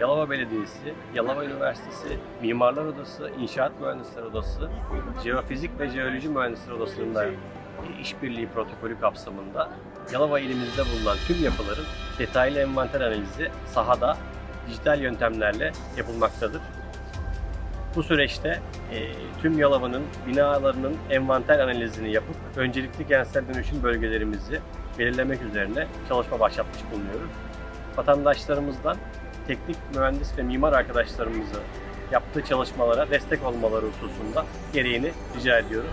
Yalova Belediyesi, Yalova Üniversitesi, Mimarlar Odası, İnşaat Mühendisleri Odası, Jeofizik ve Jeoloji Mühendisleri Odası'nda işbirliği protokolü kapsamında Yalova ilimizde bulunan tüm yapıların detaylı envanter analizi sahada dijital yöntemlerle yapılmaktadır. Bu süreçte e, tüm Yalova'nın binalarının envanter analizini yapıp öncelikli kentsel dönüşüm bölgelerimizi belirlemek üzerine çalışma başlatmış bulunuyoruz. Vatandaşlarımızdan teknik mühendis ve mimar arkadaşlarımızı yaptığı çalışmalara destek olmaları hususunda gereğini rica ediyoruz.